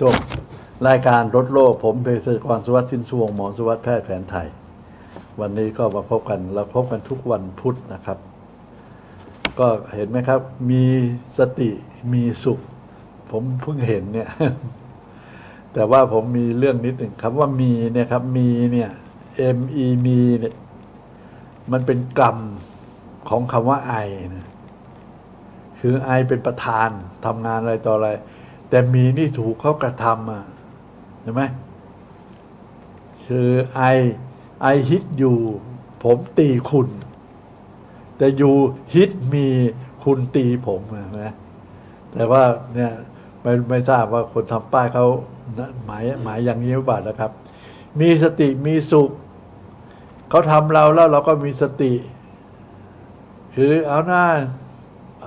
ครับท่านผู้ชม รายการรถโลก ผมเภสัชกรสุวัสดิ์สินสวงหมอสุวัสดิ์แพทย์แผนไทย วันนี้ก็มาพบกันเราพบกันทุกวันพุธนะครับ ก็เห็นไหมครับ มีสติมีสุข ผมเพิ่งเห็นเนี่ย แต่ว่าผมมีเรื่องนิดหนึ่งครับว่ามีเนี่ยครับ มีเนี่ย M E มีเนี่ยมันเป็นกรรมของคำว่าไอนะคือไอเป็นประธานทำงานอะไรต่ออะไร แต่มีนี่ถูกเขากระทำอะเห็นไหมคือไอไอฮิตอยู่ ผมตีคุณ แต่อยู่ฮิตมีคุณตีผมนะแต่ว่าเนี่ยไม่ไม่ทราบว่าคนทำป้ายเขาหมายหมายอย่างนี้หรือเปล่านะครับ มีสติมีสุขเขาทำเราแล้วเราก็มีสติ คือเอาหน้า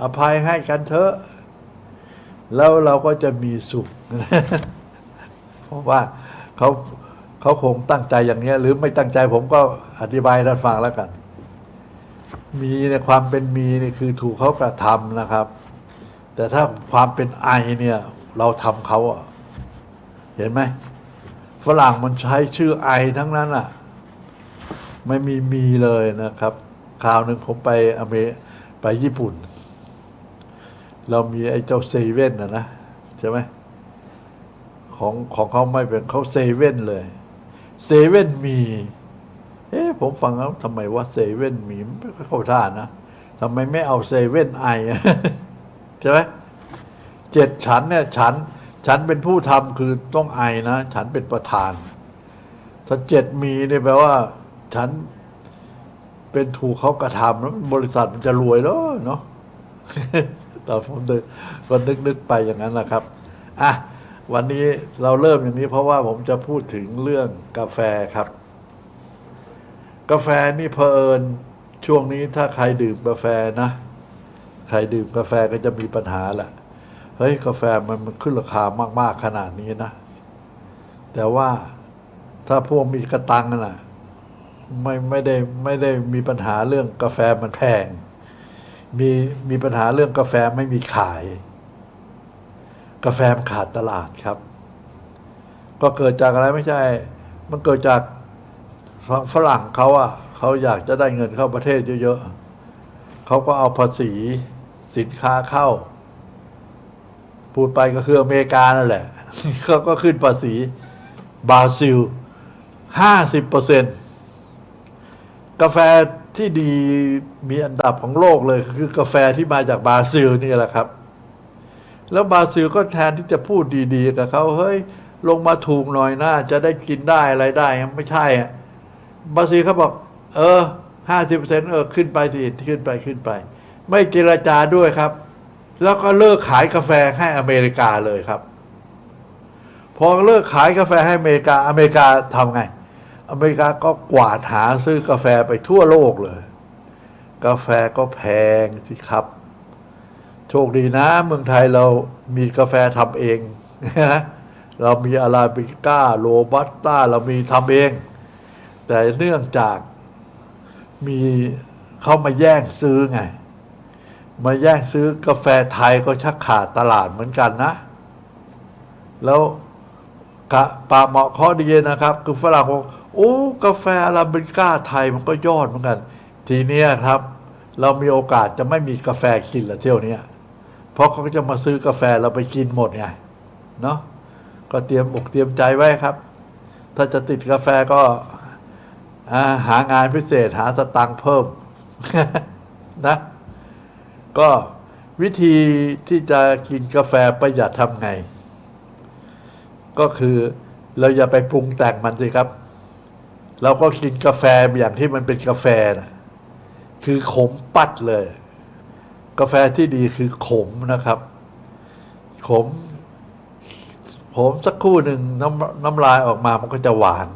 อภัยให้กันเถอะ แล้วเราก็จะมีสุข เพราะว่าเขาเขาคงตั้งใจอย่างนี้หรือไม่ตั้งใจผมก็อธิบายให้ท่านฟังแล้วกัน มีในความเป็นมีนี่คือถูกเขากระทำนะครับ แต่ถ้าความเป็นไอเนี่ย เราทำเขาอะเห็นไหมฝรั่งมันใช้ชื่อไอทั้งนั้นอะไม่มีมีเลยนะครับ คราวหนึ่งผมไปอเมริไปญี่ปุ่น เรามีไอ้เจ้าเซเว่นนะนะใช่ไหมของของเขาไม่เป็นเขาเซเว่นเลยเซเว่นมี เอ๊ะผมฟังแล้วทำไมว่าเซเว่นมีไม่เข้าท่านะทำไมไม่เอาเซเว่นไอใช่ไหมเจ็ดฉันเนี่ยฉัน ฉันเป็นผู้ทำคือต้องไอนะ ฉันเป็นประธาน ถ้าเจ็ดมีเนี่ยแปลว่า ฉันเป็นถูกเขากระทำแล้วบริษัทมันจะรวยแล้วเนาะ แต่ผมนึกก็นึกนึกไปอย่างนั้นนะครับอะวันนี้เราเริ่มอย่างนี้เพราะว่าผมจะพูดถึงเรื่องกาแฟครับ กาแฟนี่เพอเอิญช่วงนี้ถ้าใครดื่มกาแฟนะ ใครดื่มกาแฟก็จะมีปัญหาแหละเฮ้ยกาแฟมันมันขึ้นราคามาก ๆ ขนาดนี้นะ แต่ว่าถ้าพวกมีกระตังน่ะไม่ไม่ได้ไม่ได้มีปัญหาเรื่องกาแฟมันแพง มีมีปัญหาเรื่องกาแฟไม่มีขาย กาแฟขาดตลาดครับ ก็เกิดจากอะไรไม่ใช่ มันเกิดจากฝั่งฝรั่งเขาอะเขาอยากจะได้เงินเข้าประเทศเยอะๆเขาก็เอาภาษีสินค้าเข้า พูดไปก็คืออเมริกานั่นแหละเขาก็ขึ้นภาษีบราซิลห้าสิบเปอร์เซ็นต์กาแฟ ที่ดีมีอันดับของโลกเลย คือกาแฟที่มาจากบราซิลนี่แหละครับ แล้วบราซิลก็แทนที่จะพูดดีๆกับเขาเฮ้ยลงมาถูกหน่อยนะจะได้กินได้อะไรได้ไม่ใช่อะบราซิลเขาบอก เออห้าสิบเปอร์เซ็นต์เออขึ้นไปทีขึ้นไปขึ้นไป ไม่เจรจาด้วยครับ แล้วก็เลิกขายกาแฟให้อเมริกาเลยครับ พอเลิกขายกาแฟให้อเมริกาอเมริกาทำไง อเมริกาก็กวาดหาซื้อกาแฟไปทั่วโลกเลย กาแฟก็แพงสิครับ โชคดีนะ เมืองไทยเรามีกาแฟทำเองเรามีอาราบิก้าโรบัสต้าเรามีทำเอง แต่เนื่องจากมีเขามาแย่งซื้อไง มาแย่งซื้อกาแฟไทยก็ชักขาดตลาดเหมือนกันนะ แล้วกะปาเหมาะข้อดีนะครับ คือฝรั่ง โอ้กาแฟอาราบิก้าไทยมันก็ยอดเหมือนกัน ทีเนี้ยครับ เรามีโอกาสจะไม่มีกาแฟกินละเที่ยวเนี้ยเพราะเขาจะมาซื้อกาแฟเราไปกินหมดไงเนาะก็เตรียมอกเตรียมใจไว้ครับ ถ้าจะติดกาแฟก็าหางานพิเศษหาสตังค์เพิ่มนะ ก็วิธีที่จะกินกาแฟประหยัดทำไง ก็คือเราอย่าไปปรุงแต่งมันสิครับ เราก็กินกาแฟอย่างที่มันเป็นกาแฟนะคือขมปัดเลย กาแฟที่ดีคือขมนะครับ ขม ผมสักคู่หนึ่งน้ำน้ำลายออกมามันก็จะหวาน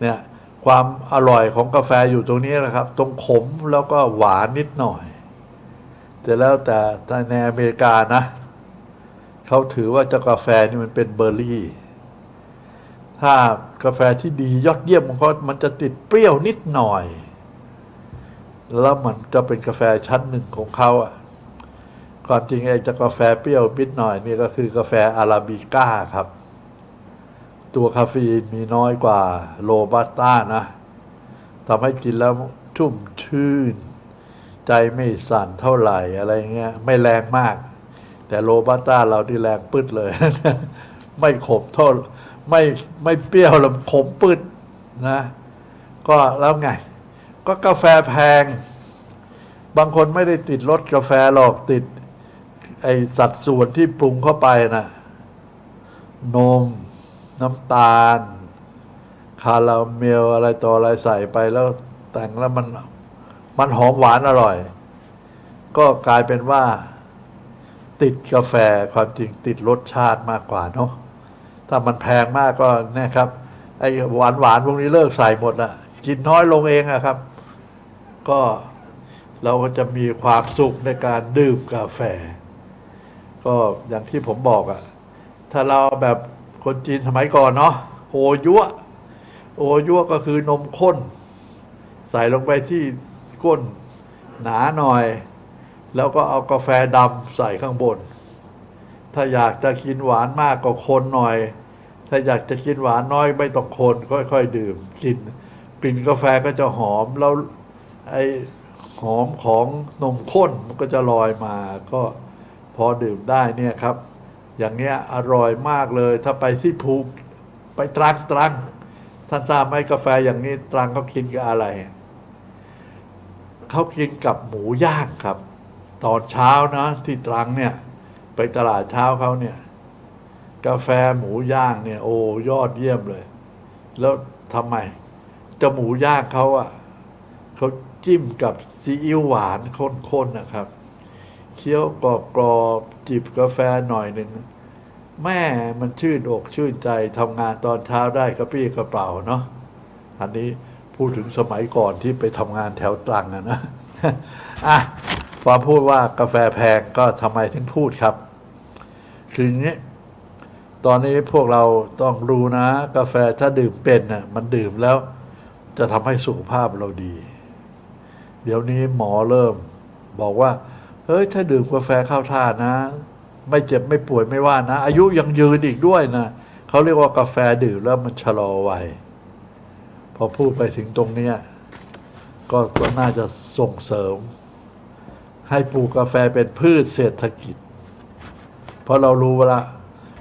เนี่ย ความอร่อยของกาแฟอยู่ตรงนี้นะครับ ตรงขมแล้วก็หวานนิดหน่อย แต่แล้วแต่แต่ในอเมริกานะ เขาถือว่าเจ้ากาแฟนี่มันเป็นเบอร์รี่ ถ้ากาแฟที่ดียอดเยี่ยมของเขามันจะติดเปรี้ยวนิดหน่อย แล้วมันจะเป็นกาแฟชั้นหนึ่งของเขาอะความจริงไอ้จะกาแฟเปรี้ยวนิดหน่อยนี่ก็คือกาแฟอาราบิก้าครับ ตัวคาเฟอีนมีน้อยกว่าโรบัสต้านะทำให้กินแล้วชุ่มชื่น ใจไม่สั่นเท่าไหร่อะไรเงี้ย ไม่แรงมาก แต่โรบัสต้าเราที่แรงปึ๊ดเลย ไม่ขมเท่า ไม่ไม่เปรี้ยวแล้วขมปึ๊ดนะ ก็แล้วไง ก็กาแฟแพง บางคนไม่ได้ติดรสกาแฟหรอกติด ไอสัดส่วนที่ปรุงเข้าไปน่ะ นม น้ำตาล คาราเมลอะไรต่ออะไรใส่ไปแล้วแต่งแล้วมัน มันหอมหวานอร่อย ก็กลายเป็นว่า ติดกาแฟความจริงติดรสชาติมากกว่าเนาะ ถ้ามันแพงมากก็เนะครับไอ้หวานหวานพวกนี้เลิกใส่หมดละกินน้อยลงเองอะครับ ก็เราก็จะมีความสุขในการดื่มกาแฟ ก็อย่างที่ผมบอกอะถ้าเราแบบคนจีนสมัยก่อนเนาะโอยัวโอยัวก็คือนมข้น ใส่ลงไปที่ก้นหนาหน่อย แล้วก็เอากาแฟดำใส่ข้างบน ถ้าอยากจะกินหวานมากก็คนหน่อย ถ้าอยากจะกินหวานน้อยไม่ต้องคน ค่อยๆดื่มกินกลิ่นกาแฟก็จะหอมแล้วไอ้หอมของนมข้นมันก็จะลอยมาก็พอดื่มได้เนี่ยครับ อย่างเนี้ยอร่อยมากเลย ถ้าไปที่ภูไปตรังตรังท่านทราบไหมกาแฟอย่างนี้ตรังเขากินกับอะไรเขากินกับหมูย่างครับ ตอนเช้านะที่ตรังเนี่ย ไปตลาดเช้าเขาเนี่ย กาแฟหมูย่างเนี่ย โอ้ยอดเยี่ยมเลย แล้วทำไมจะหมูย่างเขาอะเขาจิ้มกับซีอิ๊วหวานข้นๆนะครับ เคี้ยวกรอบกรอบๆจิบกาแฟหน่อยหนึ่งแม่มันชื่นอกชื่นใจทำงานตอนเช้าได้กระปี้กระเป๋าเนาะอันนี้พูดถึงสมัยก่อนที่ไปทำงานแถวตรังอะนะอะพอพูดว่ากาแฟแพงก็ทำไมถึงพูดครับ คืออย่างนี้ ตอนนี้พวกเราต้องรู้นะ กาแฟถ้าดื่มเป็นน่ะมันดื่มแล้ว จะทำให้สุขภาพเราดี เดี๋ยวนี้หมอเริ่ม บอกว่า เฮ้ย ถ้าดื่มกาแฟเข้าท่านะ ไม่เจ็บไม่ป่วยไม่ว่านะ อายุยังยืนอีกด้วยนะเขาเรียกว่ากาแฟดื่มแล้วมันชะลอวัยพอพูดไปถึงตรงเนี้ยก็ก็น่าจะส่งเสริม ให้ปลูกกาแฟเป็นพืชเศรษฐกิจ เพราะเรารู้ว่าละ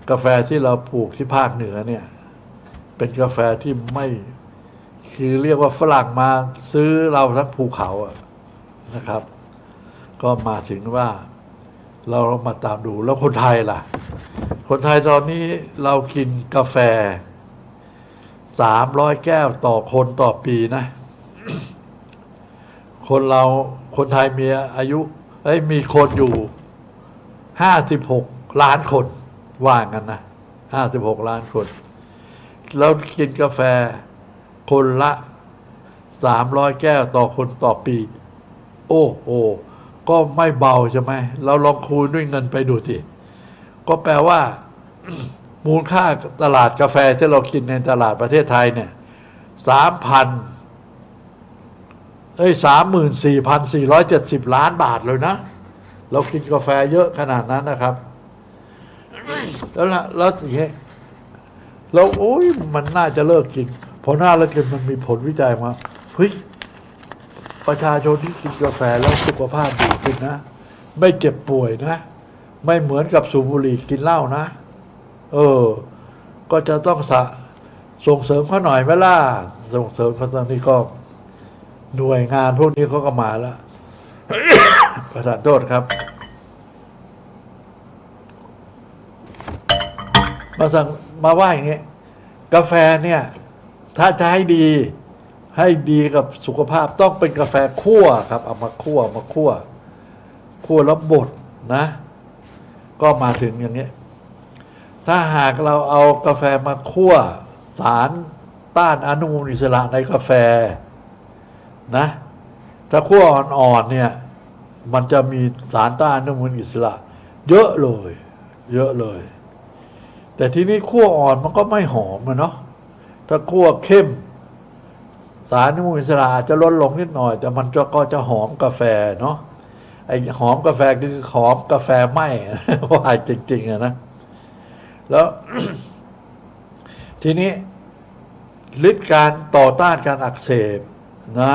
กาแฟที่เราปลูกที่ภาคเหนือเนี่ย เป็นกาแฟที่ไม่คือเรียกว่าฝรั่งมาซื้อเราทั้งภูเขาอะนะครับ ก็มาถึงว่าเรามาตามดูแล้วคนไทยล่ะ คนไทยตอนนี้เรากินกาแฟสามร้อยแก้วต่อคนต่อปีนะ คนเราคนไทยมีอายุเอ้ยมีคนอยู่ห้าสิบหก ล้านคนว่างันนะห้าสิบหกล้านคน แล้วกินกาแฟคนละสามร้อยแก้วต่อคนต่อปี โอ้โหก็ไม่เบาใช่ไหมเราลองคูณด้วยเงินไปดูสิ ก็แปลว่า มูลค่าตลาดกาแฟที่เรากินในตลาดประเทศไทยเนี่ยสามพันเอ้ยสามหมื่นสี่พันสี่ร้อยเจ็ดสิบล้านบาทเลยนะ เรากินกาแฟเยอะขนาดนั้นนะครับ แล้วละแล้วอย่างเงี้ยเราโอ้ยมันน่าจะเลิกกินพอหน้าเลิกกินมันมีผลวิจัยมาเฮ้ยประชาชนที่กินกาแฟแล้วสุขภาพดีขึ้นนะ ไม่เจ็บป่วยนะ ไม่เหมือนกับสูบบุหรี่กินเหล้านะ เออ ก็จะต้องสะส่งเสริมเขาหน่อยไหมล่ะส่งเสริมเขาตอนนี้ก็ หน่วยงานพวกนี้เขาก็มาแล้วประธานโทษครับ มาสั่งมาว่าอย่างเงี้ยกาแฟเนี่ยถ้าจะให้ดี ให้ดีกับสุขภาพต้องเป็นกาแฟคั่วครับ เอามาคั่วมาคั่วคั่วแล้วบดนะ ก็มาถึงอย่างเงี้ยถ้าหากเราเอากาแฟมาคั่ว สารต้านอนุมูลอิสระในกาแฟนะ ถ้าคั่วอ่อนๆเนี่ย มันจะมีสารต้านอนุมูลอิสระ เยอะเลย เยอะเลย แต่ทีนี้คั่วอ่อนมันก็ไม่หอมอะเนาะถ้าคั่วเข้ม สารนุมูลอิสระอาจะลดลงนิดหน่อย แต่มันก็ก็จะหอมกาแฟเนาะไอ้หอมกาแฟคือหอมกาแฟไหมว่าจริงๆอะนะแล้ว ทีนี้ฤทธิ์การต่อต้านการอักเสบนะ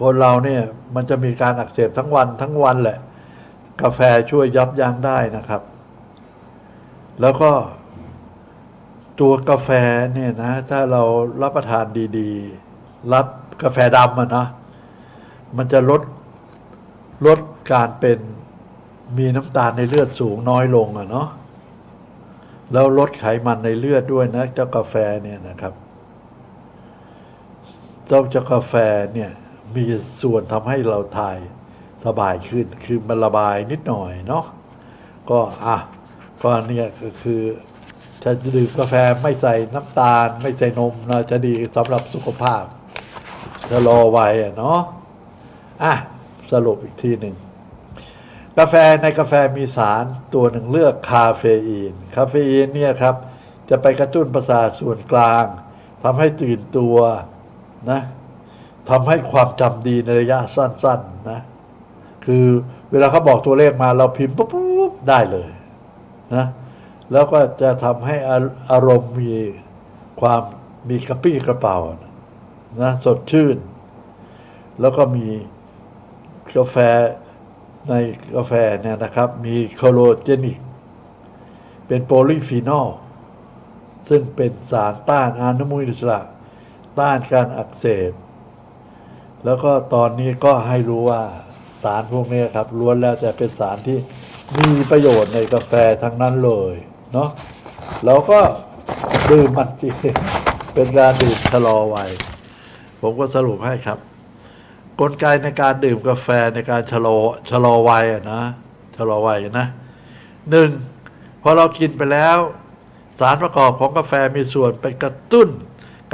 คนเราเนี่ยมันจะมีการอักเสบทั้งวันทั้งวันแหละ กาแฟช่วยยับยั้งได้นะครับ แล้วก็ ตัวกาแฟเนี่ยนะ ถ้าเรารับประทานดีๆ รับกาแฟดำอะนะ มันจะลดลดการเป็นมีน้ำตาลในเลือดสูงน้อยลงอะเนาะแล้วลดไขมันในเลือดด้วยนะเจ้ากาแฟเนี่ยนะครับเจ้าเจ้ากาแฟเนี่ยมีส่วนทำให้เราถ่ายสบายขึ้น คือมันระบายนิดหน่อยเนาะก็อะก็เนี่ยก็คือ จะดื่มกาแฟไม่ใส่น้ำตาล ไม่ใส่นมนะจะดีสำหรับสุขภาพจะรอไว้อะเนาะอะ สรุปอีกทีหนึ่ง กาแฟในกาแฟมีสารตัวหนึ่งเลือกคาเฟอีน คาเฟอีนเนี่ยครับ จะไปกระตุ้นประสาทส่วนกลางทำให้ตื่นตัวนะทำให้ความจำดีในระยะสั้น ๆนะ คือเวลาเขาบอกตัวเลขมาเราพิมพ์ปุ๊บบได้เลยนะ แล้วก็จะทำให้อารมณ์มีความมีกระปี้กระเป๋านะสดชื่น แล้วก็มีกาแฟในกาแฟเนี่ยนะครับ มีโคโลเจนิก เป็นโพลีฟีนอล ซึ่งเป็นสารต้านอนุมูลอิสระ ต้านการอักเสบ แล้วก็ตอนนี้ก็ให้รู้ว่าสารพวกนี้ครับล้วนแล้วแต่เป็นสารที่มีประโยชน์ในกาแฟทั้งนั้นเลย เนาะแล้วก็ดื่มมันจริงเป็นการดื่มชะลอวัยผมก็สรุปให้ครับ กลไกในการดื่มกาแฟในการชะลอชะลอวัยนะชะลอวัยนะหนึ่งพอเรากินไปแล้ว สารประกอบของกาแฟมีส่วนไปกระตุ้น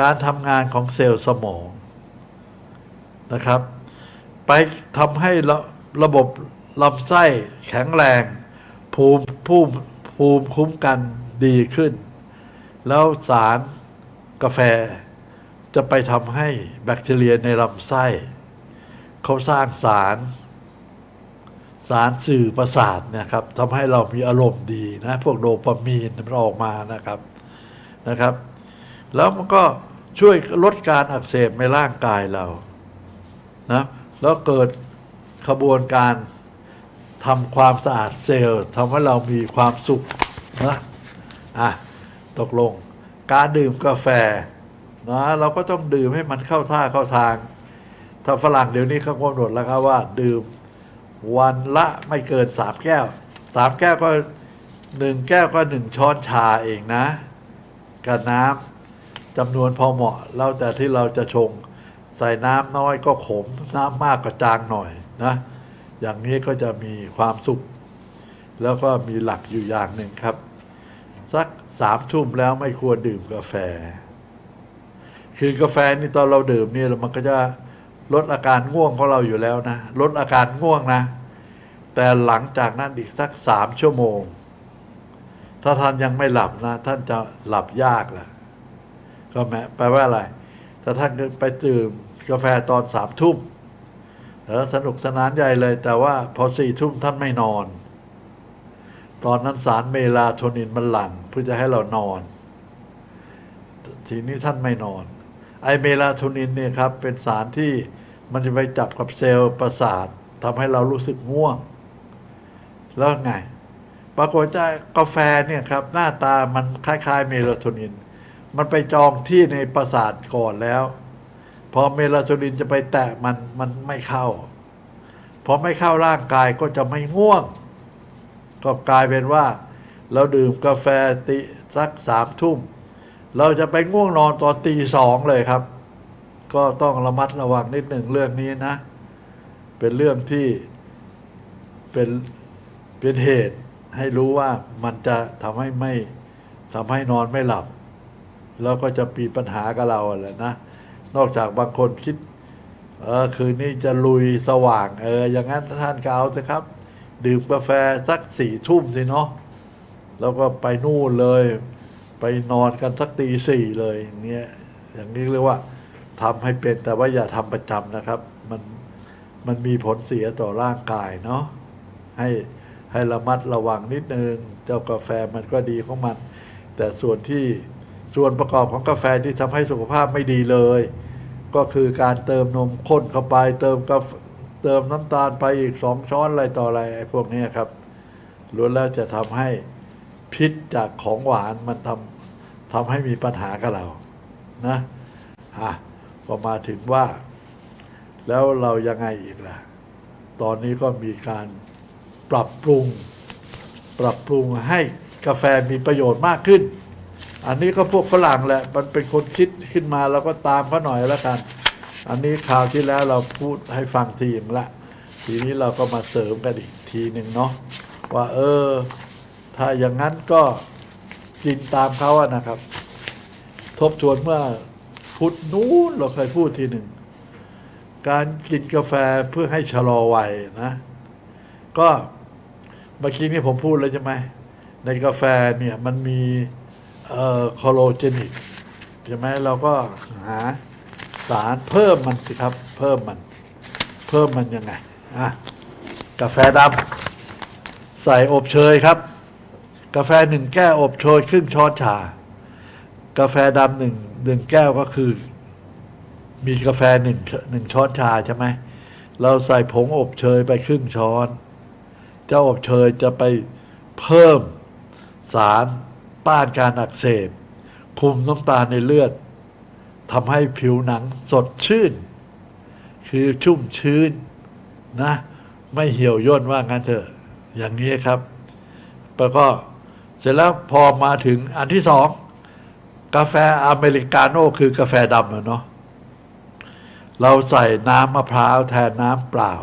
การทำงานของเซลล์สมองนะครับ ไปทำให้ระระบบลำไส้แข็งแรง ภูมิภูมิ ภูมิคุ้มกันดีขึ้น แล้วสารกาแฟจะไปทำให้แบคทีเรียในลำไส้ เขาสร้างสาร สารสื่อประสาทนะครับทำให้เรามีอารมณ์ดีนะ พวกโดปามีนมันออกมานะครับนะครับ แล้วมันก็ช่วยลดการอักเสบในร่างกายเรานะแล้วเกิดขบวนการ ทำความสะอาดเซลล์ทำให้เรามีความสุขนะอะตกลง การดื่มกาแฟนะเราก็ต้องดื่มให้มันเข้าท่าเข้าทาง ถ้าฝรั่งเดี๋ยวนี้เขากำหนดแล้วครับว่า ดื่มวันละไม่เกินสามแก้วสามแก้วก็หนึ่งแก้วก็หนึ่งช้อนชาเองนะกับน้ำจำนวนพอเหมาะแล้วแต่ที่เราจะชง ใส่น้ำน้อยก็ขม น้ำมากก็จางหน่อยนะ อย่างนี้ก็จะมีความสุข แล้วก็มีหลักอยู่อย่างหนึ่งครับ สักสามทุ่มแล้วไม่ควรดื่มกาแฟ คือกาแฟนี่ตอนเราดื่มเนี่ยมันก็จะลดอาการง่วงของเราอยู่แล้วนะ ลดอาการง่วงนะ แต่หลังจากนั้นอีกสักสามชั่วโมง ถ้าท่านยังไม่หลับนะ ท่านจะหลับยากแหละก็แม้แปลว่าอะไรถ้าท่านไปดื่มกาแฟตอนสามทุ่ม แล้วสนุกสนานใหญ่เลย แต่ว่าพอสี่ทุ่มท่านไม่นอน ตอนนั้นสารเมลาโทนินมันหลั่งเพื่อจะให้เรานอน ทีนี้ท่านไม่นอน ไอเมลาโทนินเนี่ยครับ เป็นสารที่มันจะไปจับกับเซลล์ประสาททำให้เรารู้สึกง่วง แล้วไงปรากฏว่ากาแฟเนี่ยครับ หน้าตามันคล้าย ๆ เมลาโทนิน มันไปจองที่ในประสาทก่อนแล้ว พอเมลาโทนินจะไปแตะมันมันไม่เข้า พอไม่เข้าร่างกายก็จะไม่ง่วง ก็กลายเป็นว่า เราดื่มกาแฟติสักสามทุ่ม เราจะไปง่วงนอนตอนตีสองเลยครับ ก็ต้องระมัดระวังนิดหนึ่งเรื่องนี้นะ เป็นเรื่องที่เป็นเป็นเหตุให้รู้ว่ามันจะทำให้ไม่ทำให้นอนไม่หลับ แล้วก็จะมีปัญหากับเราแหละนะ นอกจากบางคนคิด เออคืนนี้จะลุยสว่าง เออ อย่างนั้นท่านก็เอาสิครับ ดื่มกาแฟสักสี่ทุ่มสิเนาะแล้วก็ไปนู่นเลย ไปนอนกันสักตีสี่เลยอย่างเงี้ยอย่างนี้เรียกว่าทำให้เป็นแต่ว่าอย่าทำประจำนะครับ มันมันมีผลเสียต่อร่างกายเนาะให้ให้ระมัดระวังนิดนึง เจ้ากาแฟมันก็ดีของมัน แต่ส่วนที่ ส่วนประกอบของกาแฟที่ทำให้สุขภาพไม่ดีเลย ก็คือการเติมนมข้นเข้าไป เติมกาเติมน้ำตาลไปอีกสองช้อนอะไรต่ออะไรไอ้พวกนี้ครับล้วนแล้วจะทำให้พิษจากของหวานมันทำทำให้มีปัญหากับเรานะอะพอมาถึงว่า แล้วเรายังไงอีกล่ะ ตอนนี้ก็มีการปรับปรุง ปรับปรุงให้กาแฟมีประโยชน์มากขึ้น อันนี้ก็พวกฝรั่งแหละ มันเป็นคนคิดขึ้นมาเราก็ตามเขาหน่อยแล้วกัน อันนี้คราวที่แล้วเราพูดให้ฟังทีนึงละ ทีนี้เราก็มาเสริมกันอีกทีหนึ่งเนาะว่าเออ ถ้าอย่างนั้นก็กินตามเขาอะนะครับ ทบทวนเมื่อพุธนู้นเราเคยพูดทีหนึ่ง การกินกาแฟเพื่อให้ชะลอวัยนะ ก็เมื่อกี้นี้ผมพูดแล้วใช่ไหมในกาแฟเนี่ยมันมี เอ่อคอโลเจนิกใช่ไหมเราก็หาสารเพิ่มมันสิครับ เพิ่มมัน เพิ่มมันยังไงอะกาแฟดำใส่อบเชยครับ กาแฟหนึ่งแก้วอบเชยครึ่งช้อนชา กาแฟดำหนึ่งหนึ่งแก้วก็คือ มีกาแฟหนึ่งหนึ่งช้อนชาใช่ไหมเราใส่ผงอบเชยไปครึ่งช้อน เจ้าอบเชยจะไปเพิ่มสาร ต้านการอักเสบ คุมน้ำตาลในเลือดทำให้ผิวหนังสดชื่น คือชุ่มชื้นนะ ไม่เหี่ยวย่นว่างั้นเถอะ อย่างนี้ครับแล้วก็เสร็จแล้วพอมาถึงอันที่สอง กาแฟอเมริกาโน่คือกาแฟดำอะเนาะเราใส่น้ำมะพร้าวแทนน้ำเปล่า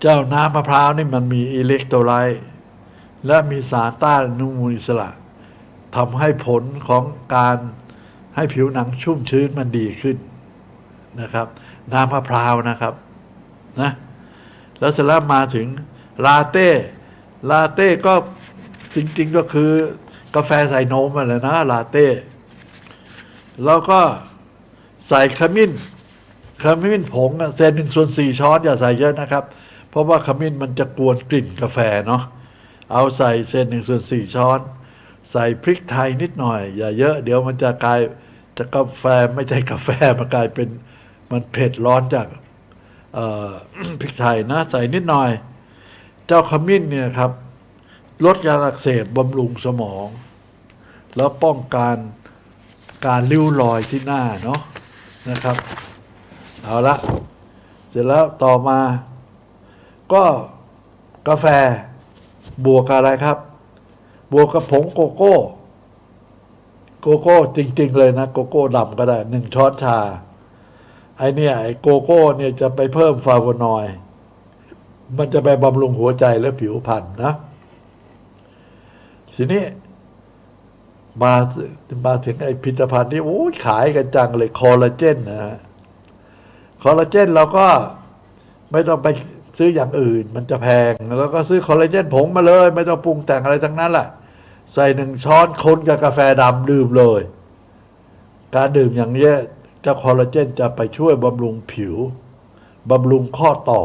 เจ้าน้ำมะพร้าวนี่มันมีอิเล็กโทรไลต์ และมีสารต้านอนุมูลอิสระทำให้ผลของการให้ผิวหนังชุ่มชื้นมันดีขึ้นนะครับ น้ำมะพร้าวนะครับนะแล้วเสร็จแล้วมาถึงลาเต้ลาเต้ก็จริงๆก็คือกาแฟใส่นมอะไรนะลาเต้แล้วก็ใส่ขมิ้นขมิ้นผงเศษหนึ่งส่วนสี่ช้อนอย่าใส่เยอะนะครับ เพราะว่าขมิ้นมันจะกวนกลิ่นกาแฟเนาะ เอาใส่เศษหนึ่งส่วนสี่ช้อน ใส่พริกไทยนิดหน่อย อย่าเยอะเดี๋ยวมันจะกลายจะกาแฟไม่ใช่กาแฟมันกลายเป็นมันเผ็ดร้อนจากพริกไทยนะ ใส่นิดหน่อย เจ้าขมิ้นเนี่ยครับ ลดการอักเสบบำรุงสมอง แล้วป้องกันการริ้วรอยที่หน้าเนาะนะครับ เอาละ เสร็จแล้วต่อมา ก็กาแฟ บวกอะไรครับ บวกกับผงโกโก้ โกโก้จริง ๆ เลยนะ โกโก้ดำก็ได้หนึ่งช้อนชา ไอเนี่ยไอโกโก้เนี่ยจะไปเพิ่มฟลาโวนอยด์มันจะไปบำรุงหัวใจและผิวพรรณนะ ทีนี้มามาถึงไอผลิตภัณฑ์ที่โอ้ขายกันจังเลยคอลลาเจนนะฮะคอลลาเจนเราก็ไม่ต้องไป ซื้ออย่างอื่นมันจะแพง แล้วก็ซื้อคอลลาเจนผงมาเลย ไม่ต้องปรุงแต่งอะไรทั้งนั้นแหละใส่หนึ่งช้อนคนกับกาแฟดำดื่มเลย การดื่มอย่างนี้จ้าคอลลาเจนจะไปช่วยบำรุงผิวบำรุงข้อต่อ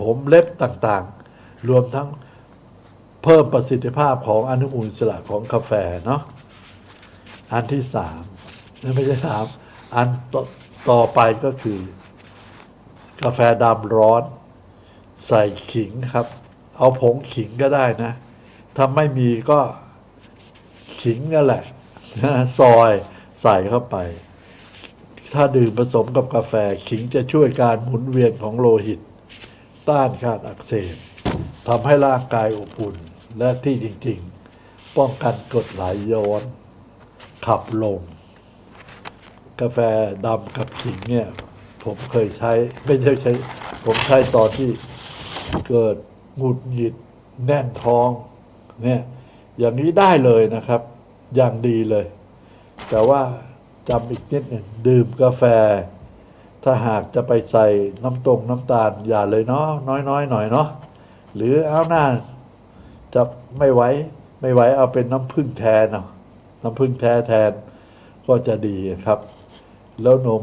ผมเล็บต่างๆ รวมทั้งเพิ่มประสิทธิภาพของอนุมูลอิสระของกาแฟเนาะอันที่สามไม่ใช่สามอันตต่อไปก็คือ กาแฟดำร้อน ใส่ขิงครับ เอาผงขิงก็ได้นะถ้าไม่มีก็ขิงนั่นแหละซอยใส่เข้าไป ถ้าดื่มผสมกับกาแฟขิงจะช่วยการหมุนเวียนของโลหิต ต้านการอักเสบทำให้ร่างกายอบอุ่น และที่จริง ๆ ป้องกันกรดไหลย้อน ขับลมกาแฟดำกับขิงเนี่ย ผมเคยใช้ ไม่ใช่ใช้ ผมใช้ตอนที่เกิดหงุดหงิดแน่นท้องเนี่ยอย่างนี้ได้เลยนะครับ อย่างดีเลย แต่ว่าจำอีกนิดหนึ่งดื่มกาแฟ ถ้าหากจะไปใส่น้ำตรงน้ำตาล อย่าเลยเนาะน้อยๆหน่อยเนาะหรือเอาหน้าจะไม่ไหวไม่ไหวเอาเป็นน้ำผึ้งแทนเนาะน้ำผึ้งแท้แทนก็จะดีครับ แล้วนม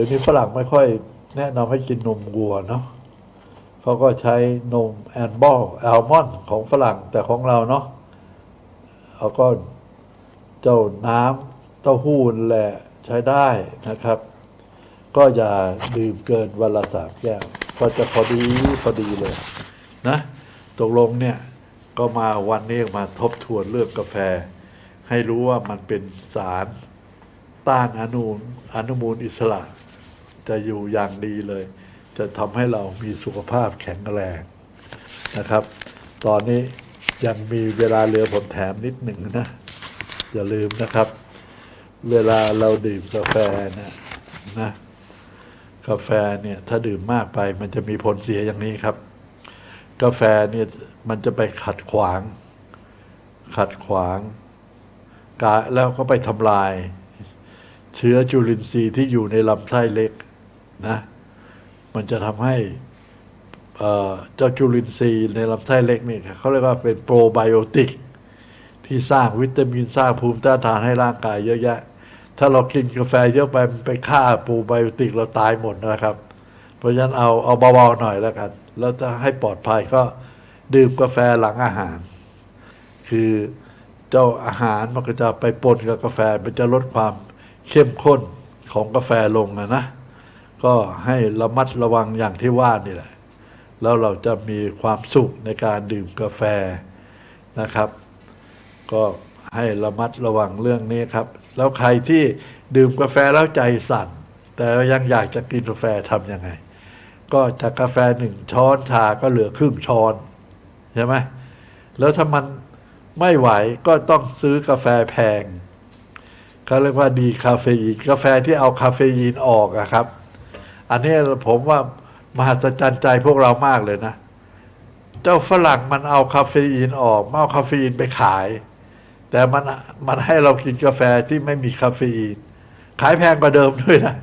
ดี๋ยวนี้ฝรั่งไม่ค่อยแนะนำให้กินนมวัวเนาะเขาก็ใช้นมแอนบอลแอลมอนด์ของฝรั่งแต่ของเราเนาะเอาก็เจ้าน้ำเต้าหู้แหละใช้ได้นะครับ ก็อย่าดื่มเกินวันละสามแก้วก็จะพอดีพอดีเลยนะตกลงเนี่ยก็มาวันนี้มาทบทวนเรื่องกาแฟ ให้รู้ว่ามันเป็นสารต้านอนุอนุมูลอิสระ จะอยู่อย่างดีเลย จะทำให้เรามีสุขภาพแข็งแรงนะครับ ตอนนี้ยังมีเวลาเหลือผมแถมนิดหนึ่งนะ อย่าลืมนะครับ เวลาเราดื่มกาแฟนะนะกาแฟเนี่ยถ้าดื่มมากไปมันจะมีผลเสียอย่างนี้ครับ กาแฟเนี่ยมันจะไปขัดขวาง ขัดขวางกาแล้วก็ไปทำลาย เชื้อจุลินทรีย์ที่อยู่ในลำไส้เล็ก นะ มันจะทำให้เจ้าจุลินทรีย์ในลำไส้เล็กนี่เขาเรียกว่าเป็นโปรไบโอติก ที่สร้างวิตามินสร้างภูมิต้านทานให้ร่างกายเยอะแยะ ถ้าเรากินกาแฟเยอะไปมันไปฆ่าโปรไบโอติกเราตายหมดนะครับ เพราะฉะนั้นเอาเอาเบาๆหน่อยแล้วกัน แล้วจะให้ปลอดภัยก็ดื่มกาแฟหลังอาหาร คือเจ้าอาหารมันก็จะไปปนกับกาแฟมันจะลดความเข้มข้นของกาแฟลงนะนะ ก็ให้ระมัดระวังอย่างที่ว่านี่แหละ แล้วเราจะมีความสุขในการดื่มกาแฟนะครับ ก็ให้ระมัดระวังเรื่องนี้ครับ แล้วใครที่ดื่มกาแฟแล้วใจสั่น แต่ยังอยากจะกินกาแฟทำยังไง ก็จากกาแฟหนึ่งช้อนชาก็เหลือครึ่งช้อนใช่ไหมแล้วถ้ามันไม่ไหวก็ต้องซื้อกาแฟแพงเขาเรียกว่าดีคาเฟอีนกาแฟที่เอาคาเฟอีนออกอะครับ อันนี้ผมว่ามหัศจรรย์ใจพวกเรามากเลยนะ เจ้าฝรั่งมันเอาคาเฟอีนออกมันเอาคาเฟอีนไปขาย แต่มันมันให้เรากินกาแฟที่ไม่มีคาเฟอีน ขายแพงกว่าเดิมด้วยนะ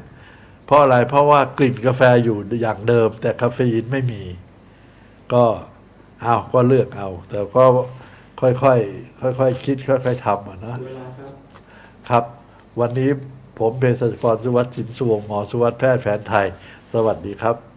เพราะอะไรเพราะว่ากลิ่นกาแฟอยู่อย่างเดิม แต่คาเฟอีนไม่มี ก็เอาก็เลือกเอา แต่ก็ค่อยๆค่อยๆคิดค่อยๆทำอะนะเวลาครับครับ วันนี้ ผมเภสัชกรสุวัสดิ์สินสวงหมอสุวัสดิ์แพทย์แผนไทย สวัสดีครับ